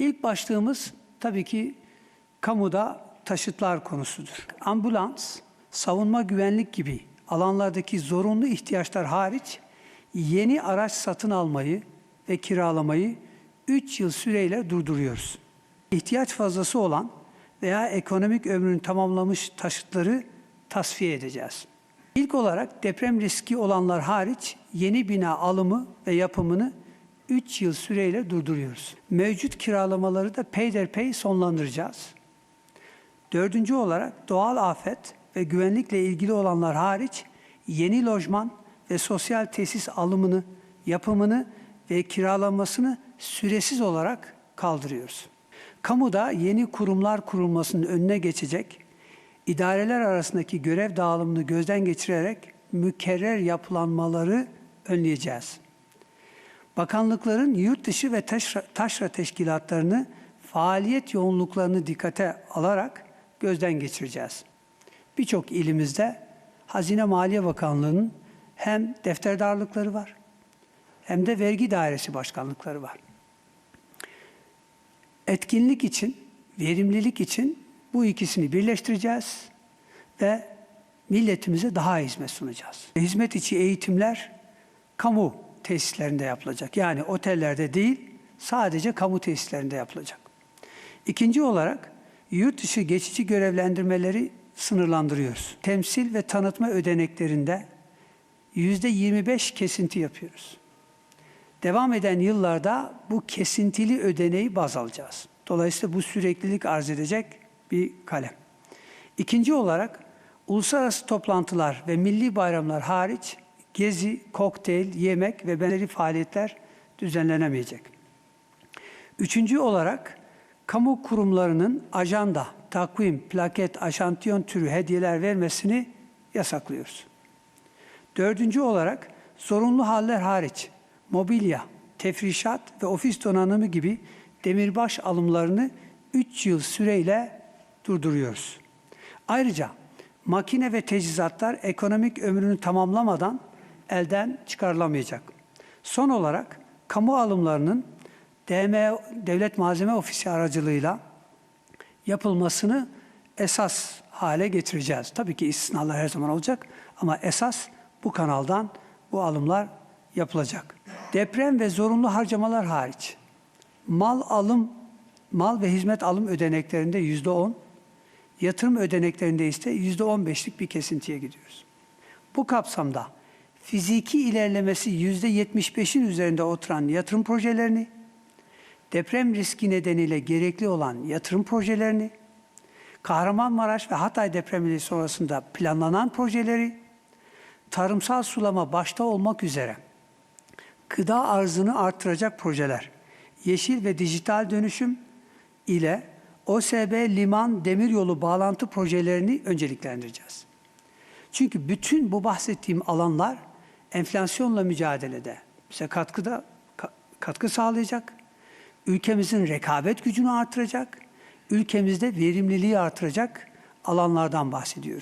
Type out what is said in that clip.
İlk başlığımız tabii ki kamuda taşıtlar konusudur. Ambulans, savunma güvenlik gibi alanlardaki zorunlu ihtiyaçlar hariç yeni araç satın almayı ve kiralamayı 3 yıl süreyle durduruyoruz. İhtiyaç fazlası olan veya ekonomik ömrünü tamamlamış taşıtları tasfiye edeceğiz. İlk olarak deprem riski olanlar hariç yeni bina alımı ve yapımını 3 yıl süreyle durduruyoruz. Mevcut kiralamaları da peyderpey sonlandıracağız. Dördüncü olarak doğal afet ve güvenlikle ilgili olanlar hariç yeni lojman ve sosyal tesis alımını, yapımını ve kiralamasını süresiz olarak kaldırıyoruz. Kamuda yeni kurumlar kurulmasının önüne geçecek, idareler arasındaki görev dağılımını gözden geçirerek mükerrer yapılanmaları önleyeceğiz. Bakanlıkların yurt dışı ve taşra, taşra teşkilatlarını faaliyet yoğunluklarını dikkate alarak gözden geçireceğiz. Birçok ilimizde Hazine Maliye Bakanlığı'nın hem defterdarlıkları var hem de vergi dairesi başkanlıkları var. Etkinlik için, verimlilik için bu ikisini birleştireceğiz ve milletimize daha hizmet sunacağız. Hizmet içi eğitimler kamu tesislerinde yapılacak. Yani otellerde değil, sadece kamu tesislerinde yapılacak. İkinci olarak yurt dışı geçici görevlendirmeleri sınırlandırıyoruz. Temsil ve tanıtma ödeneklerinde yüzde 25 kesinti yapıyoruz. Devam eden yıllarda bu kesintili ödeneği baz alacağız. Dolayısıyla bu süreklilik arz edecek bir kalem. İkinci olarak uluslararası toplantılar ve milli bayramlar hariç gezi, kokteyl, yemek ve benzeri faaliyetler düzenlenemeyecek. Üçüncü olarak kamu kurumlarının ajanda, takvim, plaket, aşantiyon türü hediyeler vermesini yasaklıyoruz. Dördüncü olarak zorunlu haller hariç mobilya, tefrişat ve ofis donanımı gibi demirbaş alımlarını 3 yıl süreyle durduruyoruz. Ayrıca makine ve teçhizatlar ekonomik ömrünü tamamlamadan elden çıkarılamayacak. Son olarak kamu alımlarının DM Devlet Malzeme Ofisi aracılığıyla yapılmasını esas hale getireceğiz. Tabii ki istisnalar her zaman olacak ama esas bu kanaldan bu alımlar yapılacak. Deprem ve zorunlu harcamalar hariç mal alım, mal ve hizmet alım ödeneklerinde yüzde on, yatırım ödeneklerinde ise yüzde on beşlik bir kesintiye gidiyoruz. Bu kapsamda fiziki ilerlemesi yüzde yetmiş beşin üzerinde oturan yatırım projelerini, deprem riski nedeniyle gerekli olan yatırım projelerini, Kahramanmaraş ve Hatay depremleri sonrasında planlanan projeleri, tarımsal sulama başta olmak üzere gıda arzını artıracak projeler, yeşil ve dijital dönüşüm ile OSB liman demiryolu bağlantı projelerini önceliklendireceğiz. Çünkü bütün bu bahsettiğim alanlar enflasyonla mücadelede bize katkıda katkı sağlayacak, ülkemizin rekabet gücünü artıracak, ülkemizde verimliliği artıracak alanlardan bahsediyoruz.